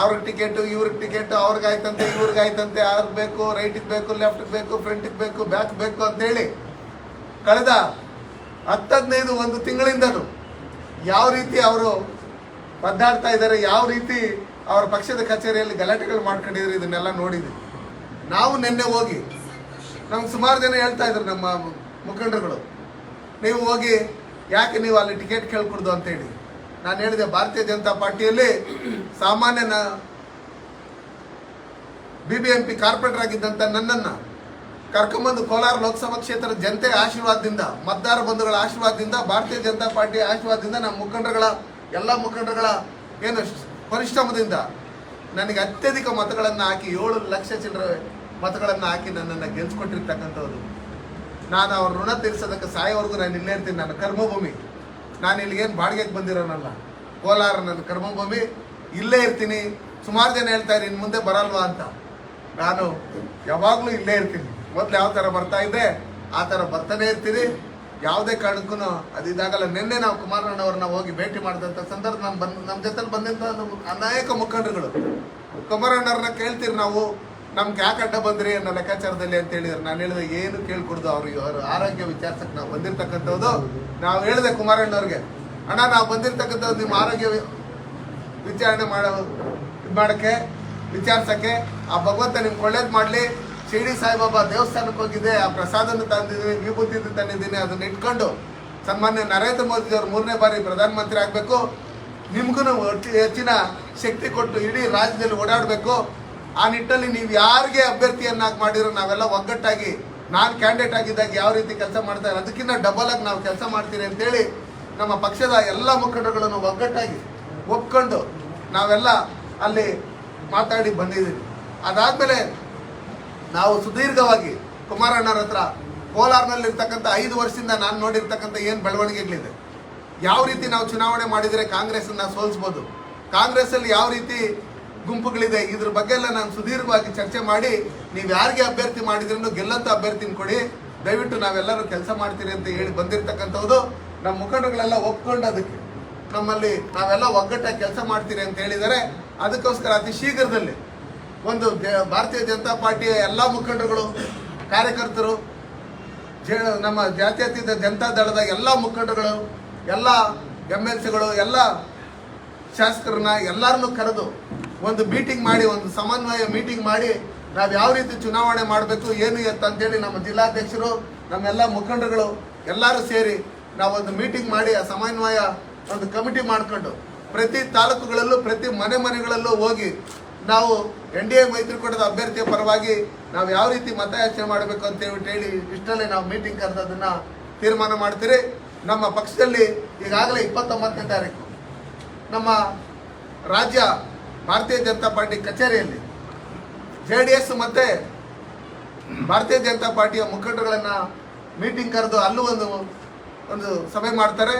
ಅವ್ರಿಗೆ ಟಿಕೆಟ್, ಇವ್ರಿಗೆ ಟಿಕೆಟ್ ಅವ್ರಿಗಾಯ್ತಂತೆ ಇವ್ರಿಗಾಯ್ತಂತೆ ಅವ್ರಿಗೆ ಬೇಕು ರೈಟಿಗೆ ಬೇಕು ಲೆಫ್ಟಿಗೆ ಬೇಕು ಫ್ರಂಟಿಗೆ ಬೇಕು ಬ್ಯಾಕ್ ಬೇಕು ಅಂತೇಳಿ ಕಳೆದ ಹತ್ತದೈದು ಒಂದು ತಿಂಗಳಿಂದಲೂ ಯಾವ ರೀತಿ ಅವರು ಒದ್ದಾಡ್ತಾ ಇದ್ದಾರೆ, ಯಾವ ರೀತಿ ಅವರ ಪಕ್ಷದ ಕಚೇರಿಯಲ್ಲಿ ಗಲಾಟೆಗಳು ಮಾಡ್ಕೊಂಡಿದ್ರು ಇದನ್ನೆಲ್ಲ ನೋಡಿದ್ವಿ ನಾವು ನಿನ್ನೆ ಹೋಗಿ, ನಮ್ಗೆ ಸುಮಾರು ಜನ ಹೇಳ್ತಾ ಇದ್ರು ನಮ್ಮ ಮುಖಂಡರುಗಳು, ನೀವು ಹೋಗಿ ಯಾಕೆ ನೀವು ಅಲ್ಲಿ ಟಿಕೆಟ್ ಕೇಳ್ಕೊಡ್ದು ಅಂತೇಳಿ ನಾನು ಹೇಳಿದೆ, ಭಾರತೀಯ ಜನತಾ ಪಾರ್ಟಿಯಲ್ಲಿ ಸಾಮಾನ್ಯ B B M P corporator ಆಗಿದ್ದಂಥ ನನ್ನನ್ನು ಕರ್ಕೊಂಬಂದು ಕೋಲಾರ ಲೋಕಸಭಾ ಕ್ಷೇತ್ರದ ಜನತೆ ಆಶೀರ್ವಾದದಿಂದ, ಮತದಾರ ಬಂಧುಗಳ ಆಶೀರ್ವಾದದಿಂದ, ಭಾರತೀಯ ಜನತಾ ಪಾರ್ಟಿ ಆಶೀರ್ವಾದದಿಂದ ನಮ್ಮ ಮುಖಂಡರುಗಳ, ಎಲ್ಲ ಮುಖಂಡರುಗಳ ಏನು ಪರಿಶ್ರಮದಿಂದ ನನಗೆ ಅತ್ಯಧಿಕ ಮತಗಳನ್ನು ಹಾಕಿ ಏಳು ಲಕ್ಷ ಚಿಲ್ಲರೆ ಮತಗಳನ್ನು ಹಾಕಿ ನನ್ನನ್ನು ಗೆಲ್ಸ್ಕೊಟ್ಟಿರ್ತಕ್ಕಂಥವ್ರು. ನಾನು ಅವ್ರ ಋಣ ತೀರಿಸೋದಕ್ಕೆ ಸಾಯೋವರೆಗೂ ನಾನು ಇಲ್ಲೇ ಇರ್ತೀನಿ. ನನ್ನ ಕರ್ಮಭೂಮಿ. ನಾನು ಇಲ್ಲಿಗೇನು ಬಾಡಿಗೆಗೆ ಬಂದಿರೋನಲ್ಲ? ಕೋಲಾರ ನನ್ನ ಕರ್ಮಭೂಮಿ, ಇಲ್ಲೇ ಇರ್ತೀನಿ. ಸುಮಾರು ಜನ ಹೇಳ್ತಾರೆ ಇನ್ನು ಮುಂದೆ ಬರಲ್ವಾ ಅಂತ. ನಾನು ಯಾವಾಗಲೂ ಇಲ್ಲೇ ಇರ್ತೀನಿ. ಮೊದಲು ಯಾವ ಥರ ಬರ್ತಾ ಇದ್ದೆ, ಆ ಥರ ಬರ್ತಾನೆ ಇರ್ತೀನಿ. ಯಾವುದೇ ಕಾರಣಕ್ಕೂ ಅದು ಇದಾಗಲ್ಲ. ನಿನ್ನೆ ನಾವು ಕುಮಾರಣ್ಣವ್ರನ್ನ ಹೋಗಿ ಭೇಟಿ ಮಾಡಿದಂಥ ಸಂದರ್ಭ ನಮ್ಮ ಬಂದು ನಮ್ಮ ಜೊತೆಲಿ ಬಂದಂಥ ಅನೇಕ ಮುಖಂಡರುಗಳು. ಕುಮಾರಣ್ಣವ್ರನ್ನ ಕೇಳ್ತೀರಿ ನಾವು. ನಮ್ಗೆ ಯಾಕೆ ಅಡ್ಡ ಬಂದ್ರಿ ಅನ್ನೋ ಲೆಕ್ಕಾಚಾರದಲ್ಲಿ ಅಂತ ಹೇಳಿದ್ರು. ನಾನು ಹೇಳಿದೆ ಏನು ಕೇಳ್ಕೊಡ್ದು ಅವ್ರಿಗೆ ಅವರು ಆರೋಗ್ಯ ವಿಚಾರಿಸಕ್ಕೆ ನಾವು ಬಂದಿರ್ತಕ್ಕಂಥದ್ದು ನಾವು ಹೇಳಿದೆ ಕುಮಾರಣ್ಣವ್ರಿಗೆ, ಅಣ್ಣ, ನಾವು ಬಂದಿರ್ತಕ್ಕಂಥದ್ದು ನಿಮ್ಮ ಆರೋಗ್ಯ ವಿಚಾರಣೆ ಮಾಡೋ ಇದು ಮಾಡೋಕ್ಕೆ, ವಿಚಾರಿಸೋಕ್ಕೆ, ಆ ಭಗವಂತ ನಿಮ್ಗೆ ಒಳ್ಳೇದು ಮಾಡಲಿ. ಶಿರಡಿ ಸಾಯಿಬಾಬಾ ದೇವಸ್ಥಾನಕ್ಕೆ ಹೋಗಿದ್ದೆ, ಆ ಪ್ರಸಾದನ ತಂದಿದ್ದೀನಿ ವಿಭೂತಿ ತಂದಿದ್ದೀನಿ, ಅದನ್ನ ಇಟ್ಕೊಂಡು ಸನ್ಮಾನ್ಯ ನರೇಂದ್ರ ಮೋದಿ ಅವರು ಮೂರನೇ ಬಾರಿ ಪ್ರಧಾನಮಂತ್ರಿ ಆಗಬೇಕು. ನಿಮ್ಗೂ ಹೆಚ್ಚಿನ ಶಕ್ತಿ ಕೊಟ್ಟು ಇಡೀ ರಾಜ್ಯದಲ್ಲಿ ಓಡಾಡಬೇಕು. ಆ ನಿಟ್ಟಲ್ಲಿ ನೀವು ಯಾರಿಗೆ ಅಭ್ಯರ್ಥಿಯನ್ನಾಗಿ ಮಾಡಿರೋ ನಾವೆಲ್ಲ ಒಗ್ಗಟ್ಟಾಗಿ, ನಾನು ಕ್ಯಾಂಡಿಡೇಟ್ ಆಗಿದ್ದಾಗ ಯಾವ ರೀತಿ ಕೆಲಸ ಮಾಡ್ತಾರೆ ಅದಕ್ಕಿಂತ ಡಬಲ್ ಆಗಿ ನಾವು ಕೆಲಸ ಮಾಡ್ತೀರಿ ಅಂತೇಳಿ ನಮ್ಮ ಪಕ್ಷದ ಎಲ್ಲ ಮುಖಂಡರುಗಳನ್ನು ಒಗ್ಗಟ್ಟಾಗಿ ಒಪ್ಕೊಂಡು ನಾವೆಲ್ಲ ಅಲ್ಲಿ ಮಾತಾಡಿ ಬಂದಿದ್ದೀವಿ. ಅದಾದಮೇಲೆ ನಾವು ಸುದೀರ್ಘವಾಗಿ ಕುಮಾರಣ್ಣರ ಹತ್ರ ಕೋಲಾರ್ನಲ್ಲಿರ್ತಕ್ಕಂಥ ಐದು ವರ್ಷದಿಂದ ನಾನು ನೋಡಿರ್ತಕ್ಕಂಥ ಏನು ಬೆಳವಣಿಗೆಗಳಿದೆ. ಯಾವ ರೀತಿ ನಾವು ಚುನಾವಣೆ ಮಾಡಿದರೆ ಕಾಂಗ್ರೆಸ್ಸನ್ನು ಸೋಲಿಸ್ಬೋದು? ಕಾಂಗ್ರೆಸ್ಸಲ್ಲಿ ಯಾವ ರೀತಿ ಗುಂಪುಗಳಿದೆ. ಇದ್ರ ಬಗ್ಗೆ ಎಲ್ಲ ನಾನು ಸುದೀರ್ಘವಾಗಿ ಚರ್ಚೆ ಮಾಡಿ, ನೀವು ಯಾರಿಗೆ ಅಭ್ಯರ್ಥಿ ಮಾಡಿದ್ರೂ ಗೆಲ್ಲಂತ ಅಭ್ಯರ್ಥಿನ ಕೊಡಿ. ದಯವಿಟ್ಟು ನಾವೆಲ್ಲರೂ ಕೆಲಸ ಮಾಡ್ತೀರಿ ಅಂತ ಹೇಳಿ ಬಂದಿರತಕ್ಕಂಥದ್ದು ನಮ್ಮ ಮುಖಂಡಗಳೆಲ್ಲ ಒಪ್ಕೊಂಡು ಅದಕ್ಕೆ. ನಮ್ಮಲ್ಲಿ ನಾವೆಲ್ಲ ಒಗ್ಗಟ್ಟಾಗಿ ಕೆಲಸ ಮಾಡ್ತೀರಿ ಅಂತ ಹೇಳಿದರೆ ಅದಕ್ಕೋಸ್ಕರ ಅತಿ ಶೀಘ್ರದಲ್ಲಿ ಒಂದು ಭಾರತೀಯ ಜನತಾ ಪಾರ್ಟಿಯ ಎಲ್ಲ ಮುಖಂಡರುಗಳು, ಕಾರ್ಯಕರ್ತರು ನಮ್ಮ ಜಾತ್ಯತೀತ ಜನತಾ ದಳದ ಎಲ್ಲ ಮುಖಂಡರುಗಳು, ಎಲ್ಲ ಎಂ ಎಲ್ ಸಿಗಳು ಎಲ್ಲ ಶಾಸಕರನ್ನ ಎಲ್ಲರನ್ನೂ ಕರೆದು ಒಂದು ಮೀಟಿಂಗ್ ಮಾಡಿ, ಒಂದು ಸಮನ್ವಯ ಮೀಟಿಂಗ್ ಮಾಡಿ ನಾವು ಯಾವ ರೀತಿ ಚುನಾವಣೆ ಮಾಡಬೇಕು, ಏನು ಎತ್ತ ಅಂತೇಳಿ ನಮ್ಮ ಜಿಲ್ಲಾಧ್ಯಕ್ಷರು, ನಮ್ಮೆಲ್ಲ ಮುಖಂಡರುಗಳು ಎಲ್ಲರೂ ಸೇರಿ ನಾವೊಂದು ಮೀಟಿಂಗ್ ಮಾಡಿ, ಆ ಸಮನ್ವಯ ಒಂದು ಕಮಿಟಿ ಮಾಡಿಕೊಂಡು ಪ್ರತಿ ತಾಲೂಕುಗಳಲ್ಲೂ, ಪ್ರತಿ ಮನೆ ಮನೆಗಳಲ್ಲೂ ಹೋಗಿ ನಾವು ಎನ್ ಡಿ ಎ ಮೈತ್ರಿಕೂಟದ ಅಭ್ಯರ್ಥಿಯ ಪರವಾಗಿ ನಾವು ಯಾವ ರೀತಿ ಮತಯಾಚನೆ ಮಾಡಬೇಕು ಅಂತ ಹೇಳಿ ಇಷ್ಟರಲ್ಲಿ ನಾವು ಮೀಟಿಂಗ್ ಕರೆದದನ್ನು ತೀರ್ಮಾನ ಮಾಡ್ತೀರಿ. ನಮ್ಮ ಪಕ್ಷದಲ್ಲಿ ಈಗಾಗಲೇ ಇಪ್ಪತ್ತೊಂಬತ್ತನೇ ತಾರೀಕು. ನಮ್ಮ ರಾಜ್ಯ ಭಾರತೀಯ ಜನತಾ ಪಾರ್ಟಿ ಕಚೇರಿಯಲ್ಲಿ ಜೆ ಡಿ ಎಸ್ ಮತ್ತು ಭಾರತೀಯ ಜನತಾ ಪಾರ್ಟಿಯ ಮುಖಂಡರುಗಳನ್ನು ಮೀಟಿಂಗ್ ಕರೆದು ಅಲ್ಲೂ ಒಂದು ಒಂದು ಸಭೆ ಮಾಡ್ತಾರೆ.